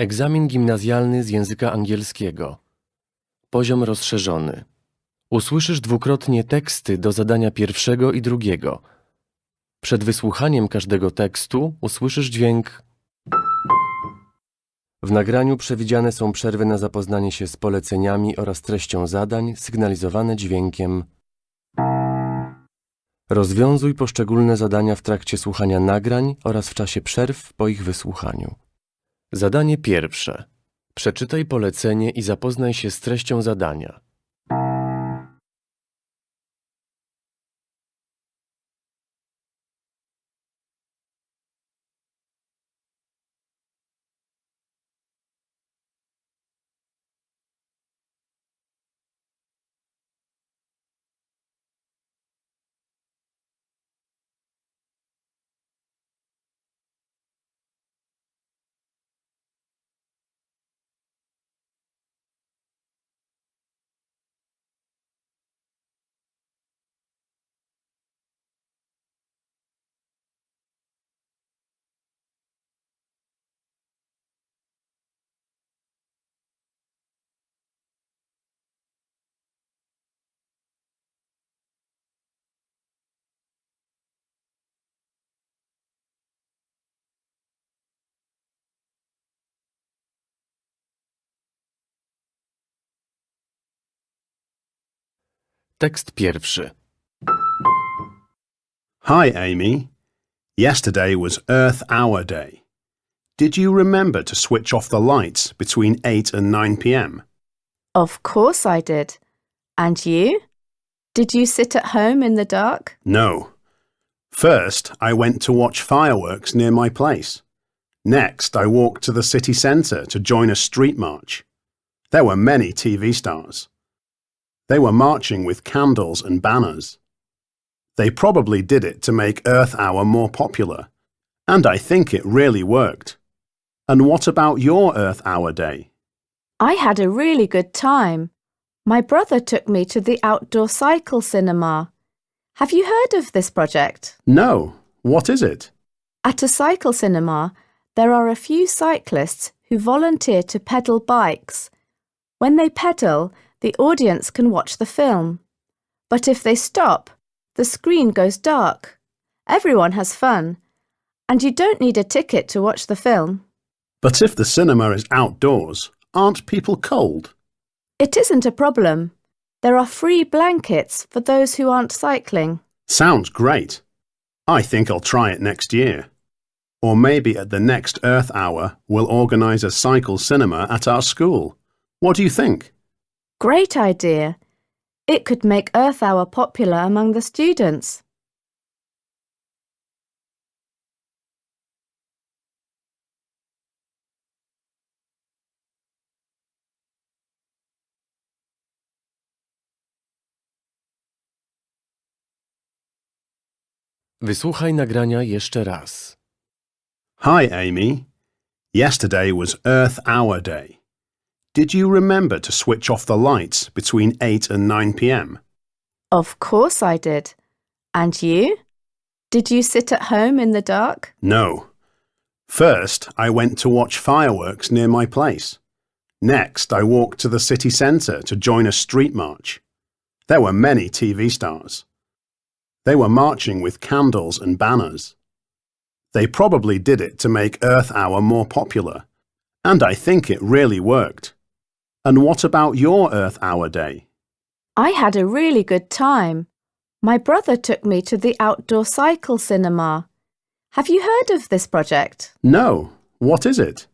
Egzamin gimnazjalny z języka angielskiego. Poziom rozszerzony. Usłyszysz dwukrotnie teksty do zadania pierwszego i drugiego. Przed wysłuchaniem każdego tekstu usłyszysz dźwięk. W nagraniu przewidziane są przerwy na zapoznanie się z poleceniami oraz treścią zadań, sygnalizowane dźwiękiem. Rozwiązuj poszczególne zadania w trakcie słuchania nagrań oraz w czasie przerw po ich wysłuchaniu. Zadanie pierwsze. Przeczytaj polecenie i zapoznaj się z treścią zadania. Tekst pierwszy. Hi, Amy. Yesterday was Earth Hour Day. Did you remember to switch off the lights between 8 and 9 pm? Of course I did. And you? Did you sit at home in the dark? No. First, I went to watch fireworks near my place. Next, I walked to the city centre to join a street march. There were many TV stars. They were marching with candles and banners. They probably did it to make Earth Hour more popular. And I think it really worked. And what about your Earth Hour Day? I had a really good time. My brother took me to the outdoor cycle cinema. Have you heard of this project? No. What is it? At a cycle cinema, there are a few cyclists who volunteer to pedal bikes. When they pedal, the audience can watch the film. But if they stop, the screen goes dark. Everyone has fun. And you don't need a ticket to watch the film. But if the cinema is outdoors, aren't people cold? It isn't a problem. There are free blankets for those who aren't cycling. Sounds great. I think I'll try it next year. Or maybe at the next Earth Hour, we'll organise a cycle cinema at our school. What do you think? Great idea. It could make Earth Hour popular among the students. Wysłuchaj nagrania jeszcze raz. Hi, Amy. Yesterday was Earth Hour Day. Did you remember to switch off the lights between 8 and 9 pm? Of course I did. And you? Did you sit at home in the dark? No. First, I went to watch fireworks near my place. Next, I walked to the city centre to join a street march. There were many TV stars. They were marching with candles and banners. They probably did it to make Earth Hour more popular. And I think it really worked. And what about your Earth Hour Day? I had a really good time. My brother took me to the outdoor cycle cinema. Have you heard of this project? No. What is it?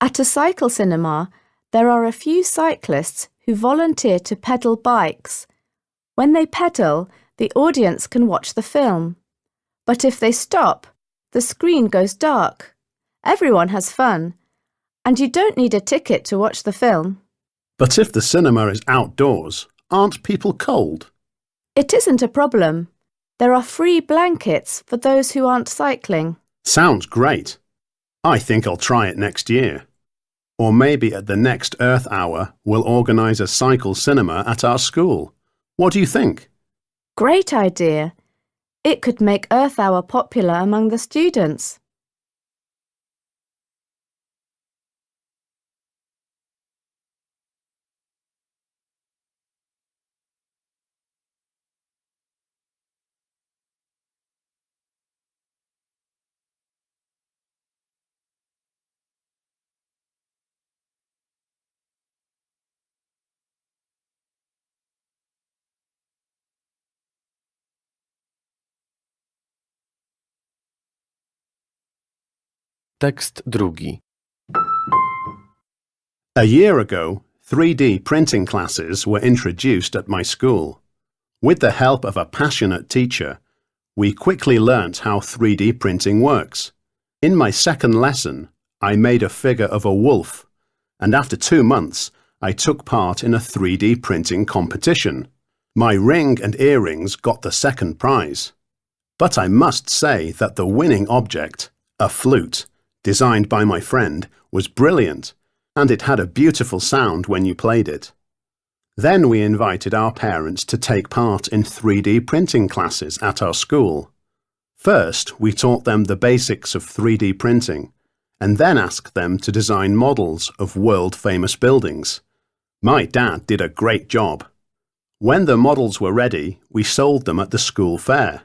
At a cycle cinema, there are a few cyclists who volunteer to pedal bikes. When they pedal, the audience can watch the film. But if they stop, the screen goes dark. Everyone has fun. And you don't need a ticket to watch the film. But if the cinema is outdoors, aren't people cold? It isn't a problem. There are free blankets for those who aren't cycling. Sounds great. I think I'll try it next year. Or maybe at the next Earth Hour, we'll organise a cycle cinema at our school. What do you think? Great idea. It could make Earth Hour popular among the students. Tekst drugi. A year ago, 3D printing classes were introduced at my school. With the help of a passionate teacher, we quickly learnt how 3D printing works. In my second lesson, I made a figure of a wolf, and after two months, I took part in a 3D printing competition. My ring and earrings got the second prize. But I must say that the winning object, a flute, designed by my friend, was brilliant, and it had a beautiful sound when you played it. Then we invited our parents to take part in 3D printing classes at our school. First, we taught them the basics of 3D printing, and then asked them to design models of world famous buildings. My dad did a great job. When the models were ready, we sold them at the school fair.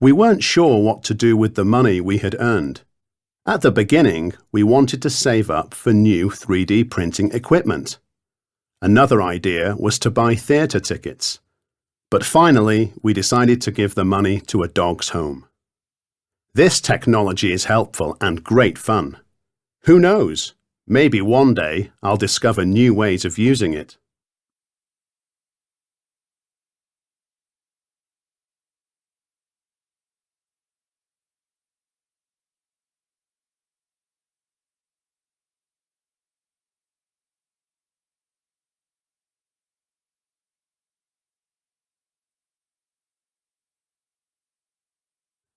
We weren't sure what to do with the money we had earned. At the beginning, we wanted to save up for new 3D printing equipment. Another idea was to buy theatre tickets. But finally, we decided to give the money to a dog's home. This technology is helpful and great fun. Who knows? Maybe one day I'll discover new ways of using it.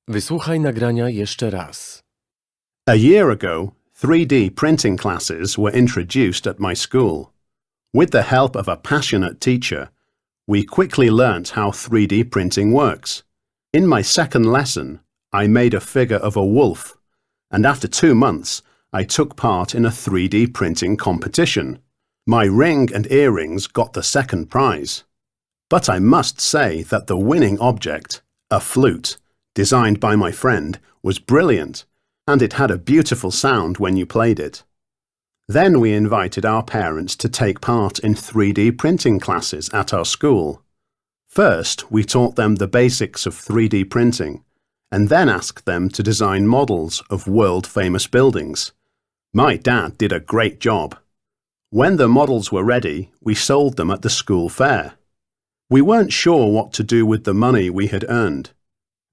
Wysłuchaj nagrania jeszcze raz. A year ago, 3D printing classes were introduced at my school. With the help of a passionate teacher, we quickly learnt how 3D printing works. In my second lesson, I made a figure of a wolf, and after two months, I took part in a 3D printing competition. My ring and earrings got the second prize. But I must say that the winning object, a flute, designed by my friend, was brilliant, and it had a beautiful sound when you played it. Then we invited our parents to take part in 3D printing classes at our school. First, we taught them the basics of 3D printing, and then asked them to design models of world famous buildings. My dad did a great job. When the models were ready, we sold them at the school fair. We weren't sure what to do with the money we had earned.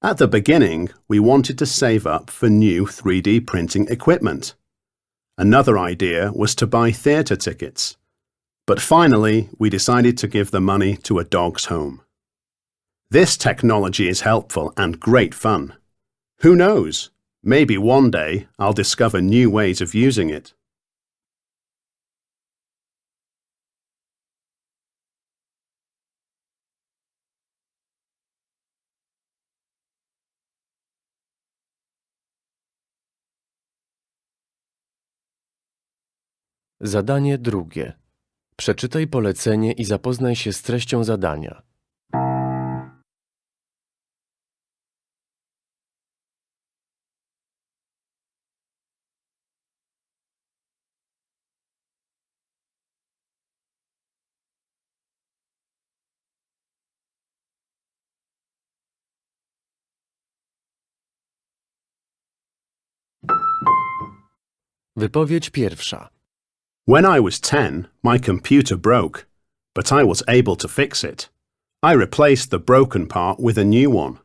At the beginning, we wanted to save up for new 3D printing equipment. Another idea was to buy theatre tickets. But finally, we decided to give the money to a dog's home. This technology is helpful and great fun. Who knows? Maybe one day I'll discover new ways of using it. Zadanie drugie. Przeczytaj polecenie i zapoznaj się z treścią zadania. Wypowiedź pierwsza. When I was 10, my computer broke, but I was able to fix it. I replaced the broken part with a new one.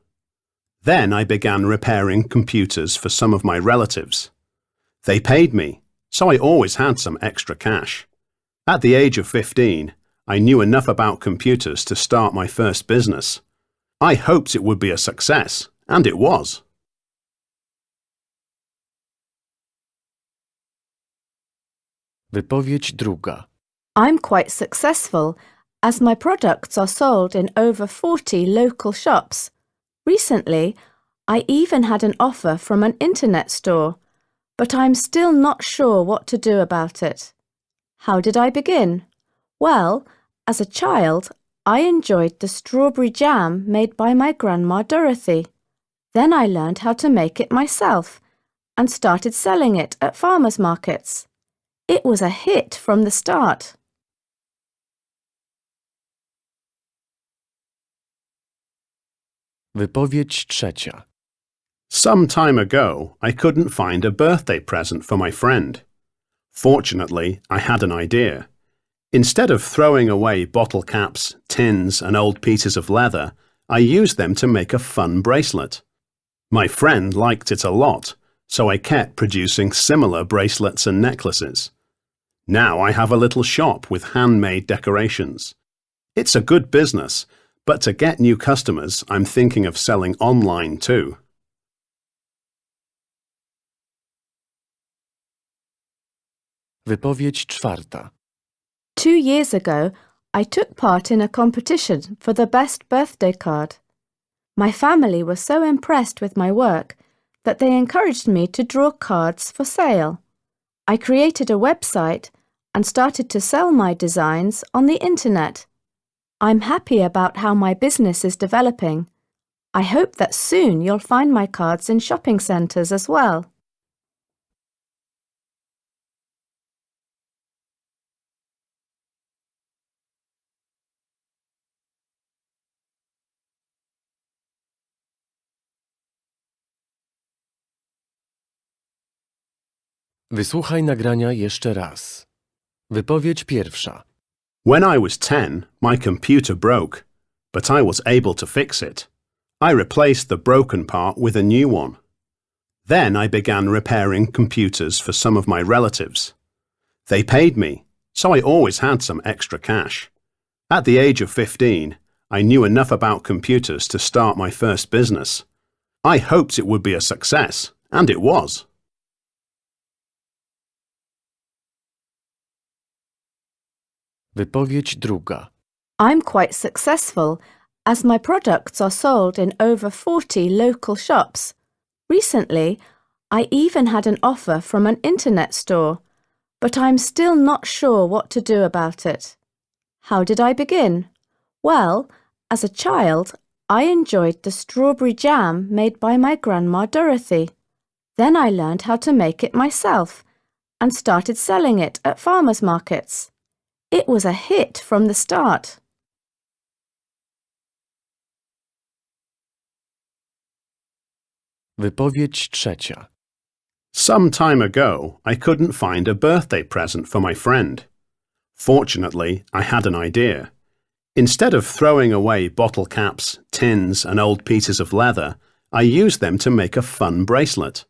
Then I began repairing computers for some of my relatives. They paid me, so I always had some extra cash. At the age of 15, I knew enough about computers to start my first business. I hoped it would be a success, and it was. Wypowiedź druga. I'm quite successful as my products are sold in over 40 local shops. Recently, I even had an offer from an internet store, but I'm still not sure what to do about it. How did I begin? Well, as a child, I enjoyed the strawberry jam made by my grandma Dorothy. Then I learned how to make it myself and started selling it at farmers markets. It was a hit from the start. Wypowiedź trzecia. Some time ago, I couldn't find a birthday present for my friend. Fortunately, I had an idea. Instead of throwing away bottle caps, tins, and old pieces of leather, I used them to make a fun bracelet. My friend liked it a lot, so I kept producing similar bracelets and necklaces. Now I have a little shop with handmade decorations. It's a good business, but to get new customers, I'm thinking of selling online too. Wypowiedź czwarta. Two years ago, I took part in a competition for the best birthday card. My family were so impressed with my work that they encouraged me to draw cards for sale. I created a website and started to sell my designs on the internet. I'm happy about how my business is developing. I hope that soon you'll find my cards in shopping centres as well. Wysłuchaj nagrania jeszcze raz. Wypowiedź pierwsza. When I was 10, my computer broke, but I was able to fix it. I replaced the broken part with a new one. Then I began repairing computers for some of my relatives. They paid me, so I always had some extra cash. At the age of 15, I knew enough about computers to start my first business. I hoped it would be a success, and it was. Wypowiedź druga. I'm quite successful as my products are sold in over 40 local shops. Recently, I even had an offer from an internet store, but I'm still not sure what to do about it. How did I begin? Well, as a child, I enjoyed the strawberry jam made by my grandma Dorothy. Then I learned how to make it myself and started selling it at farmers markets. It was a hit from the start. Wypowiedź trzecia. Some time ago, I couldn't find a birthday present for my friend. Fortunately, I had an idea. Instead of throwing away bottle caps, tins, and old pieces of leather, I used them to make a fun bracelet.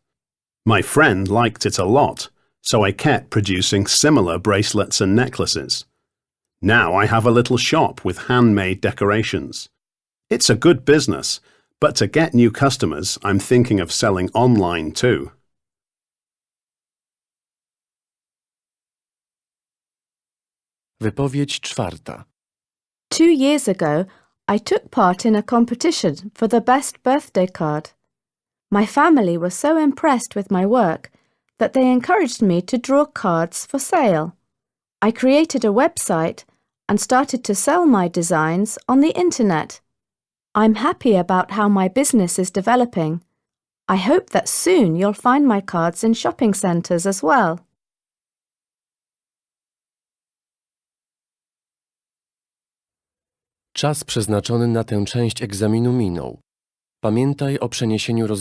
My friend liked it a lot, so I kept producing similar bracelets and necklaces. Now I have a little shop with handmade decorations. It's a good business, but to get new customers, I'm thinking of selling online too. Wypowiedź czwarta. Two years ago, I took part in a competition for the best birthday card. My family were so impressed with my work that they encouraged me to draw cards for sale. I created a website and started to sell my designs on the internet. I'm happy about how my business is developing. I hope that soon you'll find my cards in shopping centres as well. Czas przeznaczony na tę część egzaminu minął. Pamiętaj o przeniesieniu rozwiązań.